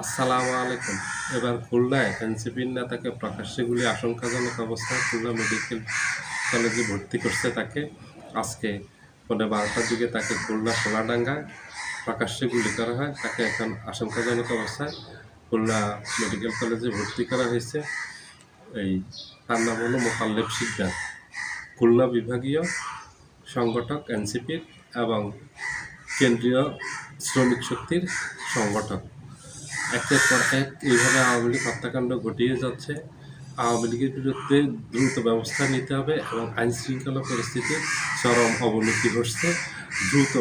আসসালামু আলাইকুম। এবার খুলনায় এনসিপির নেতাকে প্রকাশ্যে গুলি আশঙ্কাজনক অবস্থায় খুলনা মেডিকেল কলেজে ভর্তি করছে তাকে। আজকে পৌনে বারোটার দিকে তাকে খুলনা সোলাডাঙ্গায় প্রকাশ্যে গুলি করা হয়। তাকে এখন আশঙ্কাজনক অবস্থায় খুলনা মেডিকেল কলেজে ভর্তি করা হয়েছে। এই, তার নাম হলো মোকাল্লেব শিকদার। খুলনা বিভাগীয় সংগঠক এনসিপির এবং কেন্দ্রীয় শ্রমিক শক্তির সংগঠক। একের পর এক এইভাবে আওয়ামী লীগ হত্যাকাণ্ড ঘটিয়ে যাচ্ছে। আওয়ামী লীগের বিরুদ্ধে দ্রুত ব্যবস্থা নিতে হবে এবং আইন শৃঙ্খলা চরম অবনতি ঘটছে। দ্রুত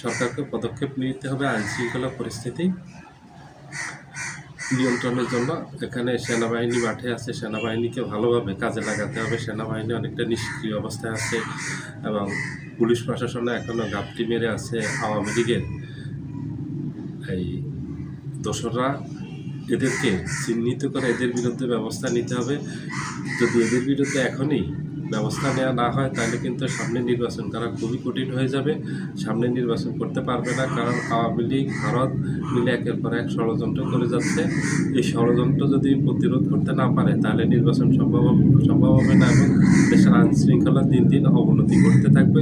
সরকারকে পদক্ষেপ নিতে হবে আইন শৃঙ্খলা পরিস্থিতি নিয়ন্ত্রণের জন্য। এখানে সেনাবাহিনী মাঠে আছে, সেনাবাহিনীকে ভালোভাবে কাজে লাগাতে হবে। সেনাবাহিনী অনেকটা নিষ্ক্রিয় অবস্থায় আছে এবং পুলিশ প্রশাসনে এখনও গাপটি মেরে আছে আওয়ামী লীগের। এই দোসররা এদেরকে চিহ্নিত করে এদের বিরুদ্ধে ব্যবস্থা নিতে হবে। যদি এদের বিরুদ্ধে এখনই ব্যবস্থা নেওয়া না হয়, তাহলে কিন্তু সামনে নির্বাচন করা খুবই কঠিন হয়ে যাবে। সামনে নির্বাচন করতে পারবে না, কারণ আওয়ামী লীগ, ভারত মিলে একের পর এক ষড়যন্ত্র করে যাচ্ছে। এই ষড়যন্ত্র যদি প্রতিরোধ করতে না পারে, তাহলে নির্বাচন সম্ভব সম্ভব হবে না এবং দেশের আইন শৃঙ্খলা দিন দিন অবনতি ঘটতে থাকবে।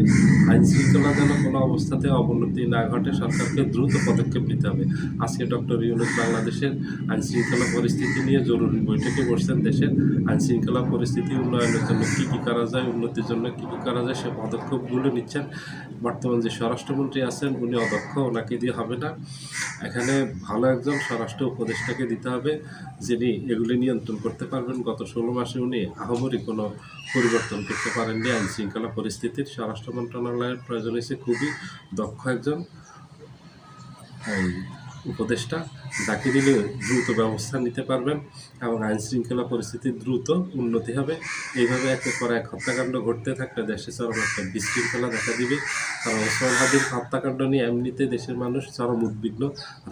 আইন শৃঙ্খলা যেন কোনো অবস্থাতে অবনতি না ঘটে, সরকারকে দ্রুত পদক্ষেপ নিতে হবে। আজকে ডক্টর ইউনুস বাংলাদেশের আইন শৃঙ্খলা পরিস্থিতি নিয়ে জরুরি বৈঠকে বসছেন দেশের আইন শৃঙ্খলা পরিস্থিতি উন্নয়নের জন্য কী কী করা যায়, উন্নতির জন্য কী কী করা যায়, সে পদক্ষেপগুলো নিচ্ছেন। বর্তমান যে স্বরাষ্ট্রমন্ত্রী আছেন, উনি অদক্ষ ওনাকে দিয়ে হবে না। এখানে ভালো একজন স্বরাষ্ট্র উপদেষ্টাকে দিতে হবে, যিনি এগুলি নিয়ন্ত্রণ করতে পারবেন। গত ষোলো মাসে উনি আহামরি কোনো পরিবর্তন করতে পারেননি আইন শৃঙ্খলা পরিস্থিতির স্বরাষ্ট্র মন্ত্রণালয়ের প্রয়োজন হয়েছে খুবই দক্ষ একজন উপদেষ্টা। যাকে দিলে দ্রুত ব্যবস্থা নিতে পারবেন এবং আইন শৃঙ্খলা পরিস্থিতি দ্রুত উন্নতি হবে। এইভাবে একের পর এক হত্যাকাণ্ড ঘটতে থাকলে দেশে চরম একটা বিশৃঙ্খলা দেখা দিবে। কারণ হাদির হত্যাকাণ্ড নিয়ে এমনিতে দেশের মানুষ চরম উদ্বিগ্ন।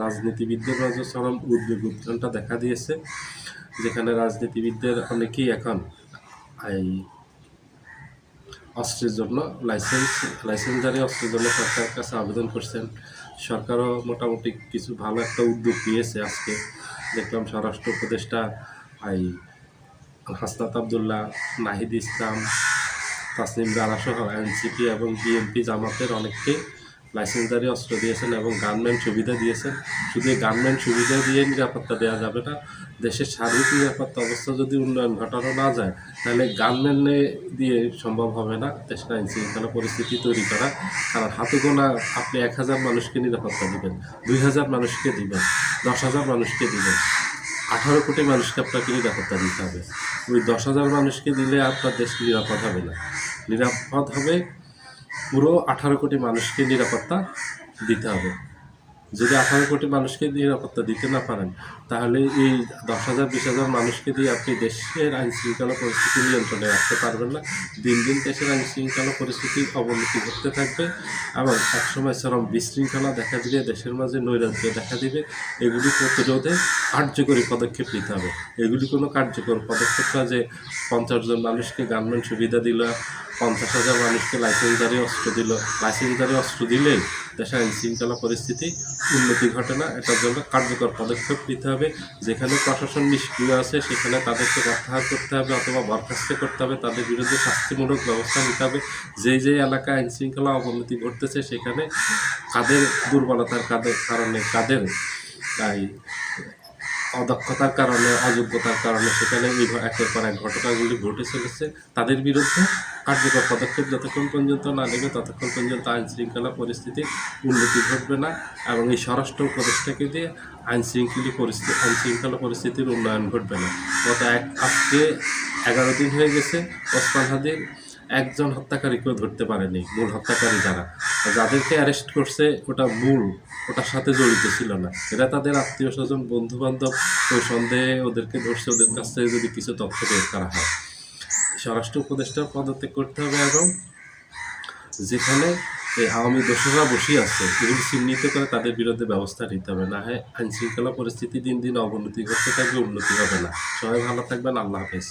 রাজনীতিবিদদের মাঝে চরম উদ্বেগ উৎকণ্ঠা দেখা দিয়েছে, যেখানে রাজনীতিবিদদের অনেকেই এখন এই অস্ত্রের জন্য, লাইসেন্স লাইসেন্সধারী অস্ত্রের জন্য সরকারের কাছে আবেদন করছেন। সরকারও মোটামুটি কিছু ভালো একটা উদ্যোগ নিয়েছে আজকে। দেখলাম স্বরাষ্ট্র উপদেষ্টা এই হাসনাত আবদুল্লাহ, নাহিদ ইসলাম, তাসনিম রানাসহ, এনসিপি এবং বিএনপি জামাতের অনেককে লাইসেন্সধারী অস্ত্র দিয়েছেন এবং গার্মেন্ট সুবিধা দিয়েছেন। শুধু গার্মেন্ট সুবিধা দিয়ে নিরাপত্তা দেওয়া যাবে না, দেশের সার্বিক নিরাপত্তা অবস্থা যদি উন্নয়ন ঘটানো না যায়, তাহলে গার্মেন্টে দিয়ে সম্ভব হবে না দেশের আইন শৃঙ্খলা পরিস্থিতি তৈরি করা। কারণ হাতে গোনা আপনি এক হাজার মানুষকে নিরাপত্তা দিবেন, দুই হাজার মানুষকে দিবেন, দশ হাজার মানুষকে দিবেন, আঠারো কোটি মানুষকে আপনাকে নিরাপত্তা দিতে হবে। ওই দশ হাজার মানুষকে দিলে আপনার দেশ নিরাপদ হবে না। নিরাপদ হবে পুরো আঠারো কোটি মানুষকে নিরাপত্তা দিতে হবে। যদি আঠারো কোটি মানুষকে নিরাপত্তা দিতে না পারেন, তাহলে এই দশ হাজার, বিশ হাজার মানুষকে দিয়ে আপনি দেশের আইন শৃঙ্খলা পরিস্থিতি নিয়ন্ত্রণে রাখতে পারবেন না। দিন দিন দেশের আইন শৃঙ্খলা পরিস্থিতির অবনতি ঘটতে থাকবে এবং একসময় চরম বিশৃঙ্খলা দেখা দিলে দেশের মাঝে নৈরাজ্য দেখা দিবে। এগুলি প্রতিরোধে কার্যকরী পদক্ষেপ নিতে হবে। এগুলি কোনো কার্যকর পদক্ষেপ না যে পঞ্চাশ জন মানুষকে গার্মেন্ট সুবিধা দিল পঞ্চাশ হাজার মানুষকে লাইসেন্সারি অস্ত্র দিল। লাইসেন্সারি অস্ত্র দিলেই দেশের আইন শৃঙ্খলা পরিস্থিতি, উন্নতি ঘটে না এটার জন্য কার্যকর পদক্ষেপ নিতে হবে। যেখানে প্রশাসন নিষ্ক্রিয় আছে, সেখানে তাদেরকে প্রত্যাহার করতে হবে অথবা বরখাস্ত করতে হবে। তাদের বিরুদ্ধে শাস্তিমূলক ব্যবস্থা নিতে হবে। যেই যেই এলাকায় আইন শৃঙ্খলা অবনতি ঘটতেছে, সেখানে কাদের দুর্বলতার কাদের কারণে, কাদের, তাই অদক্ষতার কারণে, অযোগ্যতার কারণে সেখানে একের পর এক ঘটনাগুলি ঘটে চলেছে। তাদের বিরুদ্ধে কার্যকর পদক্ষেপ যতক্ষণ পর্যন্ত না নেবে, ততক্ষণ পর্যন্ত আইন শৃঙ্খলা পরিস্থিতির উন্নতি ঘটবে না এবং এই স্বরাষ্ট্র উপদেষ্টাকে দিয়ে আইন শৃঙ্খলা পরিস্থিতি আইন শৃঙ্খলা পরিস্থিতির উন্নয়ন ঘটবে না। গত এক আজকে এগারো দিন হয়ে গেছে, ওসমান হাদির একজন হত্যাকারীকেও ধরতে পারেনি, মূল হত্যাকারী যারা। যাদেরকে অ্যারেস্ট করছে, ওটা মূল, ওটার সাথে জড়িত ছিল না। এরা তাদের আত্মীয় স্বজন বন্ধু বান্ধব ওই সন্দেহে ওদেরকে ধরছে, ওদের কাছ থেকে যদি কিছু তথ্য বের করা হয়। স্বরাষ্ট্র উপদেষ্টার পদত্যাগ করতে হবে এবং যেখানে এই আওয়ামী দোষরা বসে আছে, এগুলি চিহ্নিত করে তাদের বিরুদ্ধে ব্যবস্থা নিতে হবে। না হয় আইন শৃঙ্খলা পরিস্থিতি দিন দিন অবনতি ঘটতে থাকবে, উন্নতি হবে না। সবাই ভালো থাকবেন, আল্লাহ হাফেজ।